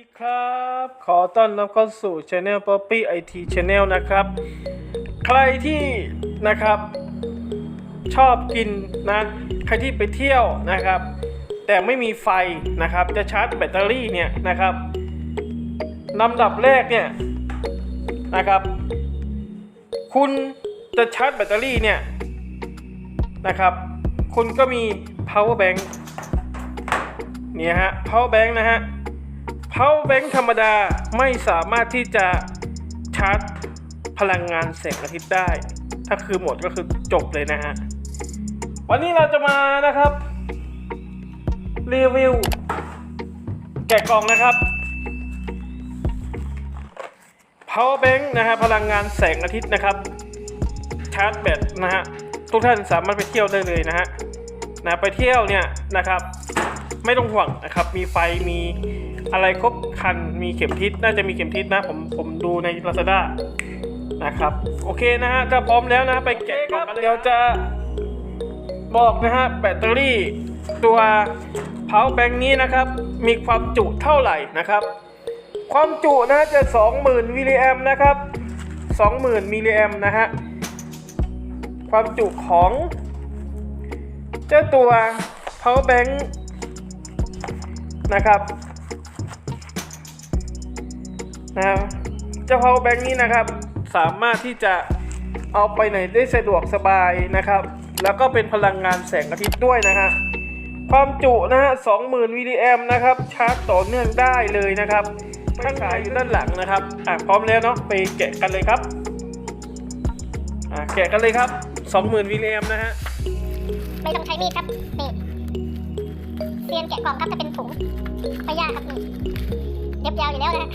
ดีครับ ขอต้อนรับเข้าสู่ Channel Poppy IT Channel นะครับ ใครที่นะครับ ชอบกินนะ ใครที่ไปเที่ยวนะครับ แต่ไม่มีไฟนะครับ จะชาร์จแบตเตอรี่เนี่ยนะครับลำดับแรกเนี่ยนะครับ คุณจะชาร์จแบตเตอรี่เนี่ยนะครับ คุณก็มี power bank เนี่ยฮะ power bank นะฮะ power bank ธรรมดาไม่สามารถที่จะชาร์จพลังงานแสงอาทิตย์ได้ ถ้าคือหมดก็คือจบเลยนะฮะ วันนี้เราจะมานะครับ รีวิว แกะกล่องนะครับ power bank นะฮะพลังงานแสงอาทิตย์นะครับ ชาร์จแบตนะฮะ ทุกท่านสามารถไปเที่ยวได้เลยนะฮะนะไปเที่ยวเนี่ยนะครับ ไม่ต้องห่วงนะครับ มีไฟมีอะไรครบครันมีเข็มทิศน่าจะมีเข็มทิศนะ ผมผมดูใน Lazada นะครับ โอเคนะฮะถ้าพร้อมแล้วนะไปแกะกล่องกันเดี๋ยวจะบอกนะฮะแบตเตอรี่ตัว power bank นี้นะครับ มีความจุเท่าไหร่นะครับ ความจุนะจะ 20,000มิลลิแอมนะครับ 20,000มิลลิแอมนะฮะความจุของ เจ้าตัว power bank นะครับนะเจ้า power bank นี้นะครับ สามารถที่จะเอาไปไหนได้สะดวกสบายนะครับ แล้วก็เป็นพลังงานแสงอาทิตย์ด้วยนะฮะความจุนะฮะ20,000มิลลิแอมนะครับ ชาร์จต่อเนื่องได้เลยนะครับข้างขายอยู่ด้านหลังนะครับอะพร้อมแล้วเนาะไปแกะกันเลยครับอะแกะกันเลยครับ20,000มิลลิแอมนะฮะไม่ต้องใช้มีดครับนี่ เซียนแกะกล่องครับจะเป็นถุงไม่ยากครับนี่เด็บยาวอยู่แล้วนะฮะ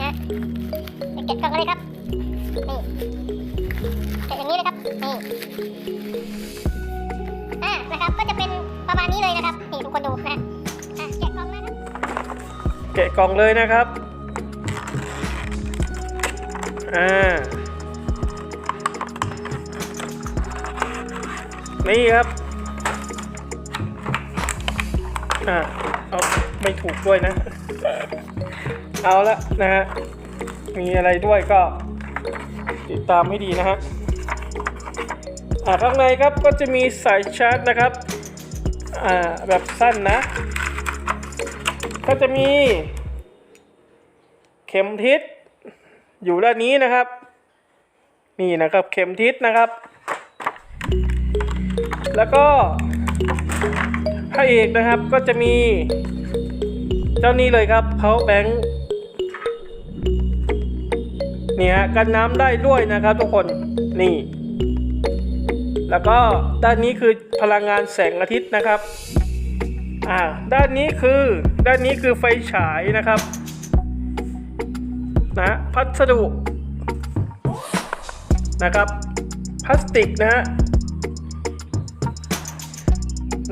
นะแกะกล่องเลยครับนี่แกะอย่างนี้เลยครับนี่อ่านะครับก็จะเป็นประมาณนี้เลยนะครับนี่ทุกคนดูนะอะแกะกล่องนะครับแกะกล่องเลยนะครับอ่า นี่ครับอ่าเอาไม่ถูกด้วยนะ เอาละนะฮะมีอะไรด้วยก็ติดตามให้ดีนะฮะอ่าข้างในครับก็จะมีสายชาร์จนะครับอ่าแบบสั้นนะ ก็จะมี เข็มทิศอยู่ด้านนี้นะครับ นี่นะครับเข็มทิศนะครับ แล้วก็พระเอกนะครับก็จะมีเจ้านี้เลยครับ power bank นี่ฮะกันน้ำได้ด้วยนะครับทุกคนนี่ แล้วก็ด้านนี้คือพลังงานแสงอาทิตย์นะครับอ่าด้านนี้คือด้านนี้คือไฟฉายนะครับนะพัสดุนะครับพลาสติกนะฮะ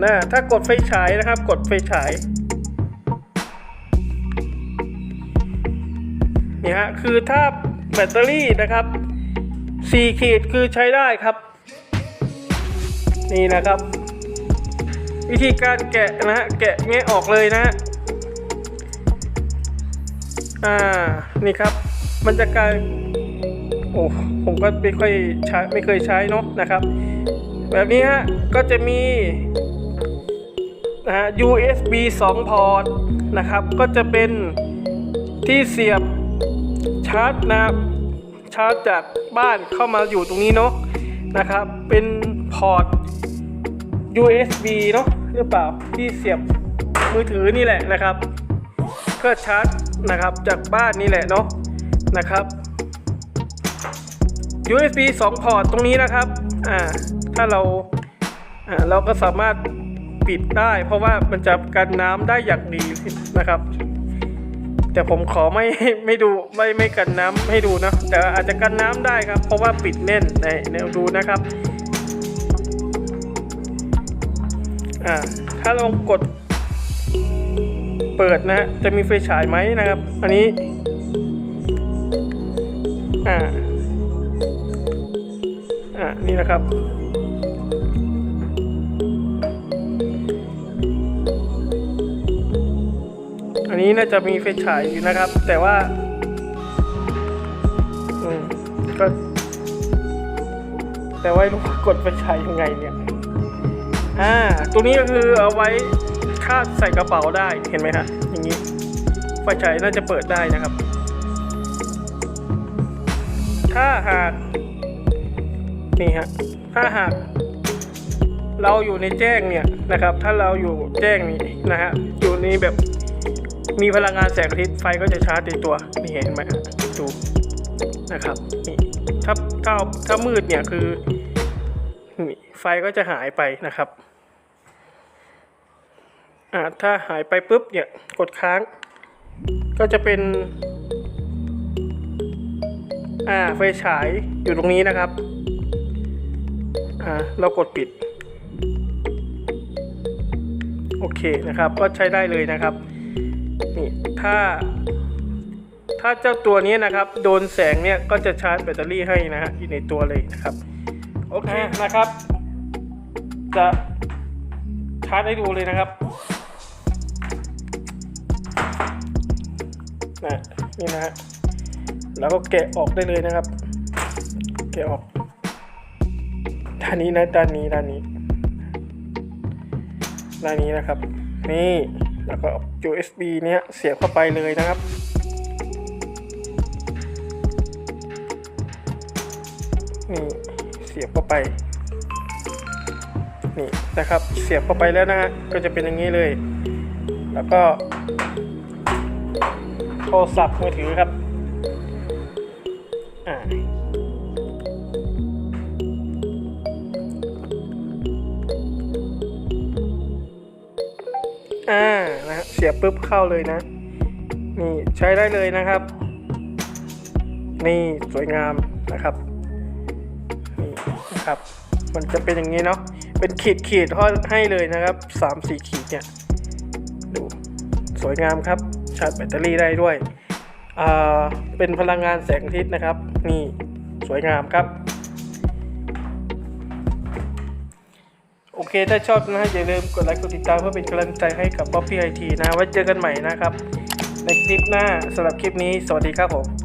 นะถ้ากดไฟฉายนะครับ กดไฟฉายนี่ฮะคือถ้าแบตเตอรี่นะครับ4ขีดคือใช้ได้ครับ นี่นะครับ วิธีการแกะนะฮะแกะแงะออกเลยนะฮะอ่านี่ครับ มันจะกลายโอ้ผมก็ไม่ค่อยใช้ไม่เคยใช้เนาะนะครับ แบบนี้ฮะก็จะมี นะฮะ USB 2 พอร์ตนะครับ ก็จะเป็นที่เสียบชาร์จนะครับชาร์จจากบ้านเข้ามาอยู่ตรงนี้เนาะนะครับ เป็นพอร์ต USB เนาะหรือเปล่าที่เสียบมือถือนี่แหละนะครับ เพื่อชาร์จนะครับจากบ้านนี่แหละเนาะนะครับ USB 2 พอร์ตตรงนี้นะครับอ่าถ้าเราอ่าเราก็สามารถ ปิดได้ เพราะว่ามันจะกันน้ำได้อย่างดีนะครับ แต่ผมขอไม่ไม่ดูไม่ไม่กันน้ำให้ดูนะแต่อาจจะกันน้ำได้ครับ เพราะว่าปิดแน่นในแนวดูนะครับอ่าถ้าลองกดเปิดนะฮะจะมีไฟฉายไหมนะครับ อันนี้อ่าอ่านี่นะครับ นี้น่าจะมีไฟฉายอยู่นะครับ แต่ว่าอืมก็แต่ว่าลูกกดไฟฉายยังไงเนี่ยอ่าตัวนี้ก็คือเอาไว้คาดใส่กระเป๋าได้เห็นไหมฮะอย่างนี้ไฟฉายน่าจะเปิดได้นะครับ ถ้าหากนี่ฮะถ้าหากเราอยู่ในแจ้งเนี่ยนะครับ ถ้าเราอยู่แจ้งนี่นะฮะ อยู่ในแบบ มีพลังงานแสงอาทิตย์ไฟก็จะชาร์จในตัวนี่เห็นไหมดูนะครับนี่ถ้าถ้าถ้ามืดเนี่ยคือนี่ไฟก็จะหายไปนะครับอ่าถ้าหายไปปุ๊บเนี่ยกดค้าง ก็จะเป็นอ่าไฟฉายอยู่ตรงนี้นะครับอ่าเรากดปิด โอเคนะครับ ก็ใช้ได้เลยนะครับ นี่ถ้า ถ้าเจ้าตัวนี้นะครับ โดนแสงเนี่ยก็จะชาร์จแบตเตอรี่ให้นะฮะอยู่ในตัวเลยนะครับ โอเคนะครับ จะชาร์จให้ดูเลยนะครับนะนี่นะฮะแล้วก็แกะออกได้เลยนะครับ แกะออกด้านนี้นะด้านนี้ด้านนี้ด้านนี้นะครับ นี่ แล้วก็ USB เนี้ยเสียบเข้าไปเลยนะครับ นี่เสียบเข้าไป นี่นะครับเสียบเข้าไปแล้วนะฮะก็จะเป็นอย่างนี้เลย แล้วก็ โทรศัพท์มือถือครับ สียบปุ๊บเข้าเลยนะ นี่ใช้ได้เลยนะครับ นี่สวยงามนะครับนี่นะครับ มันจะเป็นอย่างนี้เนาะเป็นขีดขีดห้อให้เลยนะครับสามสี่ขีดเนี่ยดูสวยงามครับชาร์จแบตเตอรี่ได้ด้วยอ่าเป็นพลังงานแสงอาทิตย์นะครับ นี่สวยงามครับ โอเค ถ้าชอบนะฮะอย่าลืมกดไลค์กดติดตามเพื่อเป็นกำลังใจให้กับป๊อปปี้ไอทีนะไว้เจอกันใหม่นะครับ ในคลิปหน้าสำหรับคลิปนี้ สวัสดีครับผม